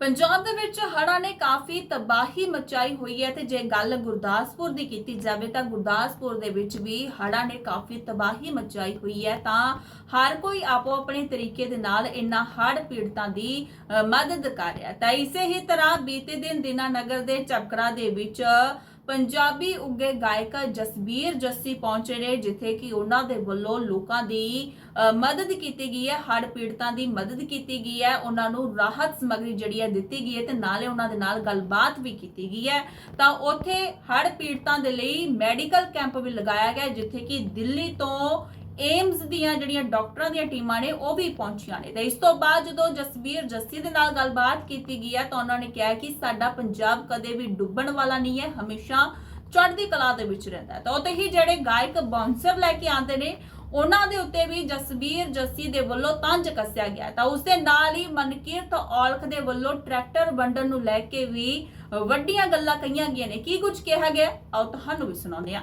ਪੰਜਾਬ ਦੇ ਵਿੱਚ ਹੜ੍ਹਾਂ ਨੇ ਕਾਫੀ ਤਬਾਹੀ ਮਚਾਈ ਹੋਈ ਹੈ ਤੇ ਜੇ ਗੱਲ ਗੁਰਦਾਸਪੁਰ ਦੀ ਕੀਤੀ ਜਾਵੇ ਤਾਂ ਗੁਰਦਾਸਪੁਰ ਦੇ ਵਿੱਚ ਵੀ ਹੜ੍ਹਾਂ ਨੇ ਕਾਫੀ ਤਬਾਹੀ ਮਚਾਈ ਹੋਈ ਹੈ। ਤਾਂ ਹਰ ਕੋਈ ਆਪੋ ਆਪਣੇ ਤਰੀਕੇ ਦੇ ਨਾਲ ਇਨ੍ਹਾਂ ਹੜ੍ਹ ਪੀੜਤਾਂ ਦੀ ਮਦਦ ਕਰ ਰਿਹਾ ਤਾਂ ਇਸੇ ਹੀ ਤਰ੍ਹਾਂ ਬੀਤੇ ਦਿਨ ਦੀਨਾਨਗਰ ਦੇ ਚੱਕਰਾਂ ਦੇ ਵਿੱਚ ਪੰਜਾਬੀ ਉੱਗੇ ਗਾਇਕਾ ਜਸਬੀਰ ਜੱਸੀ ਪਹੁੰਚੇ ਨੇ, ਜਿੱਥੇ ਕਿ ਉਹਨਾਂ ਦੇ ਵੱਲੋਂ ਲੋਕਾਂ ਦੀ ਮਦਦ ਕੀਤੀ ਗਈ ਹੈ, ਹੜ੍ਹ ਪੀੜਤਾਂ ਦੀ ਮਦਦ ਕੀਤੀ ਗਈ ਹੈ, ਉਹਨਾਂ ਨੂੰ ਰਾਹਤ ਸਮੱਗਰੀ ਜਿਹੜੀ ਹੈ ਦਿੱਤੀ ਗਈ ਹੈ ਤੇ ਨਾਲੇ ਉਹਨਾਂ ਦੇ ਨਾਲ ਗੱਲਬਾਤ ਵੀ ਕੀਤੀ ਗਈ ਹੈ। ਤਾਂ ਉੱਥੇ ਹੜ੍ਹ ਪੀੜਤਾਂ ਦੇ ਲਈ ਮੈਡੀਕਲ ਕੈਂਪ ਵੀ ਲਗਾਇਆ ਗਿਆ, ਜਿੱਥੇ ਕਿ ਦਿੱਲੀ ਤੋਂ ਏਮਸ ਦੀਆਂ ਜਿਹੜੀਆਂ ਡਾਕਟਰਾਂ ਦੀਆਂ ਟੀਮਾਂ ਨੇ, ਉਹ ਵੀ ਪਹੁੰਚੀਆਂ ਨੇ। ਤੇ ਇਸ ਤੋਂ ਬਾਅਦ ਜਦੋਂ ਜਸਵੀਰ ਜੱਸੀ ਦੇ ਨਾਲ ਗੱਲਬਾਤ ਕੀਤੀ ਗਈ ਹੈ, ਤਾਂ ਉਹਨਾਂ ਨੇ ਕਿਹਾ ਕਿ ਸਾਡਾ ਪੰਜਾਬ ਕਦੇ ਵੀ ਡੁੱਬਣ ਵਾਲਾ ਨਹੀਂ ਹੈ, ਹਮੇਸ਼ਾ ਚੜ੍ਹਦੀ ਕਲਾ ਦੇ ਵਿੱਚ ਰਹਿੰਦਾ ਹੈ। ਤਾਂ ਉੱਤੇ ਹੀ ਜਿਹੜੇ ਗਾਇਕ ਬਾਉਂਸਰ ਲੈ ਕੇ ਆਉਂਦੇ ਨੇ, ਉਹਨਾਂ ਦੇ ਉੱਤੇ ਵੀ ਜਸਵੀਰ ਜੱਸੀ ਦੇ ਵੱਲੋਂ ਤੰਜ ਕੱਸਿਆ ਗਿਆ ਤਾਂ ਉਸ ਦੇ ਨਾਲ ਹੀ ਮਨਕੀਰਤ ਔਲਖ ਦੇ ਵੱਲੋਂ ਟਰੈਕਟਰ ਵੰਡਣ ਨੂੰ ਲੈ ਕੇ ਵੀ ਵੱਡੀਆਂ ਗੱਲਾਂ ਕਹੀਆਂ ਗਈਆਂ ਨੇ। ਕੀ ਕੁਝ ਕਿਹਾ ਗਿਆ? ਆਓ ਤੁਹਾਨੂੰ ਵੀ ਸੁਣਾਉਂਦੇ ਹਾਂ।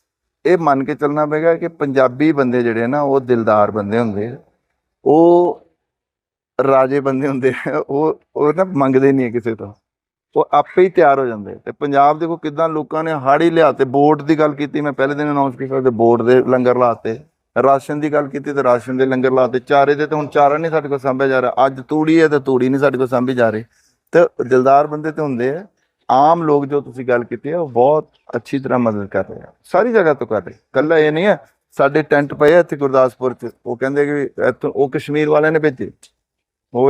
ਇਹ ਮੰਨ ਕੇ ਚੱਲਣਾ ਪਏਗਾ ਕਿ ਪੰਜਾਬੀ ਬੰਦੇ ਜਿਹੜੇ ਨਾ, ਉਹ ਦਿਲਦਾਰ ਬੰਦੇ ਹੁੰਦੇ ਆ। ਉਹ ਰਾਜੇ ਬੰਦੇ ਹੁੰਦੇ ਆ। ਉਹ ਉਹ ਨਾ ਮੰਗਦੇ ਨਹੀਂ ਹੈ ਕਿਸੇ ਤੋਂ। ਉਹ ਆਪੇ ਹੀ ਤਿਆਰ ਹੋ ਜਾਂਦੇ ਤੇ ਪੰਜਾਬ ਦੇਖੋ ਕਿਦਾਂ ਲੋਕਾਂ ਨੇ ਹਾੜੀ ਲਿਆ ਤੇ ਬੋਰਡ ਦੀ ਗੱਲ ਕੀਤੀ। ਮੈਂ ਪਹਿਲੇ ਦਿਨ ਅਨਾਉਂਸ ਕੀਤਾ ਤੇ ਬੋਰਡ ਦੇ ਲੰਗਰ ਲਾਤੇ ਰਾਸ਼ਨ ਦੀ ਗੱਲ ਕੀਤੀ ਤੇ ਰਾਸ਼ਨ ਦੇ ਲੰਗਰ ਲਾਤੇ ਚਾਰੇ ਦੇ ਤੇ ਹੁਣ ਚਾਰਾ ਨਹੀਂ ਸਾਡੇ ਕੋਲ ਸਾਂਭਿਆ ਜਾ ਰਿਹਾ। ਅੱਜ ਤੂੜੀ ਹੈ ਤੇ ਤੂੜੀ ਨਹੀਂ ਸਾਡੇ ਕੋਲ ਸਾਂਭੀ ਜਾ ਰਹੀ। ਤੇ ਦਿਲਦਾਰ ਬੰਦੇ ਤੇ ਹੁੰਦੇ ਆ। ਆਮ ਲੋਕ ਜੋ ਤੁਸੀਂ ਗੱਲ ਕੀਤੀ ਹੈ, ਉਹ ਬਹੁਤ ਅੱਛੀ ਤਰ੍ਹਾਂ ਮਦਦ ਕਰ ਰਹੇ ਆ। ਸਾਰੀ ਜਗ੍ਹਾ ਤੋਂ ਕਰ ਰਹੇ। ਕੱਲਾ ਇਹ ਨਹੀਂ ਹੈ, ਸਾਡੇ ਟੈਂਟ ਪਏ ਆ ਇੱਥੇ ਗੁਰਦਾਸਪੁਰ ਚ। ਉਹ ਕਹਿੰਦੇ ਕਿ ਇੱਥੋਂ ਉਹ ਕਸ਼ਮੀਰ ਵਾਲਿਆਂ ਨੇ ਭੇਜੇ।